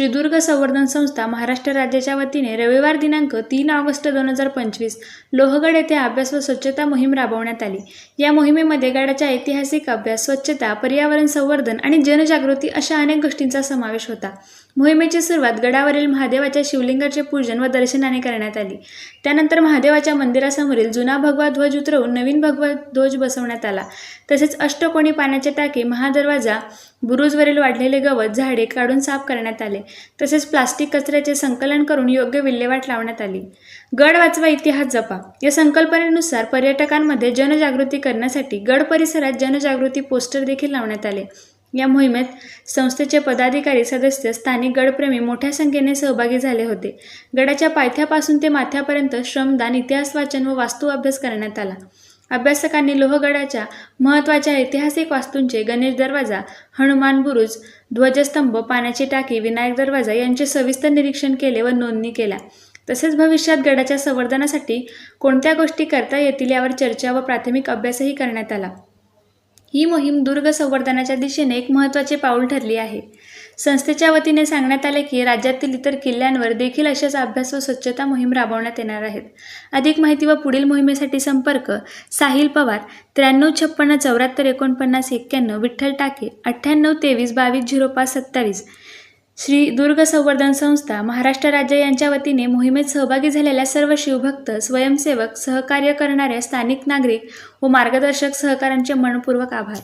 श्रीदुर्ग संवर्धन संस्था महाराष्ट्र राज्याच्या वतीने रविवार दिनांक तीन ऑगस्ट दोन हजार पंचवीस लोहगड येथे अभ्यास व स्वच्छता मोहीम राबवण्यात आली. या मोहिमेमध्ये गडाच्या ऐतिहासिक अभ्यास स्वच्छता पर्यावरण संवर्धन आणि जनजागृती अशा अनेक गोष्टींचा समावेश होता. मोहिमेची सुरुवात गडावरील महादेवाच्या शिवलिंगाचे पूजन व दर्शनाने करण्यात आली. त्यानंतर महादेवाच्या मंदिरासमोरील जुना भगवा ध्वज उतरवून नवीन भगवा ध्वज बसवण्यात आला. तसेच अष्टकोणी पाण्याचे टाके महादरवाजा बुरुजवरील वाढलेले गवत झाडे काढून साफ करण्यात आले. तसेच प्लास्टिक कचऱ्याचे संकलन करून योग्य विल्हेवाट लावण्यात आली. गड वाचवा इतिहास जपा. या संकल्पनेनुसार पर्यटकांमध्ये जनजागृती करण्यासाठी गड परिसरात जनजागृती पोस्टर देखील लावण्यात आले. या मोहिमेत संस्थेचे पदाधिकारी सदस्य स्थानिक गडप्रेमी मोठ्या संख्येने सहभागी झाले होते. गडाच्या पायथ्यापासून ते माथ्यापर्यंत श्रमदान इतिहास वाचन व वास्तू अभ्यास करण्यात आला. अभ्यासकांनी लोहगडाच्या महत्त्वाच्या ऐतिहासिक वास्तूंचे गणेश दरवाजा हनुमान बुरुज ध्वजस्तंभ पाण्याची टाकी विनायक दरवाजा यांचे सविस्तर निरीक्षण केले व नोंदणी केल्या. तसेच भविष्यात गडाच्या संवर्धनासाठी कोणत्या गोष्टी करता येतील यावर चर्चा व प्राथमिक अभ्यासही करण्यात आला. ही मोहीम दुर्ग संवर्धनाच्या दिशेने एक महत्त्वाचे पाऊल ठरली आहे. संस्थेच्या वतीने सांगण्यात आले की राज्यातील इतर किल्ल्यांवर देखील अशाच अभ्यास व स्वच्छता मोहीम राबवण्यात येणार आहेत. अधिक माहिती व पुढील मोहिमेसाठी संपर्क साहिल पवार त्र्याण्णव छप्पन्न चौऱ्याहत्तर एकोणपन्नास एक्क्याण्णव विठ्ठल टाके अठ्ठ्याण्णव तेवीस बावीस झिरो पाच सत्तावीस. श्री दुर्ग संवर्धन संस्था महाराष्ट्र राज्य यांच्या वतीने मोहिमेत सहभागी झालेल्या सर्व शिवभक्त स्वयंसेवक सहकार्य करणाऱ्या स्थानिक नागरिक व मार्गदर्शक सहकाऱ्यांचे मनपूर्वक आभार.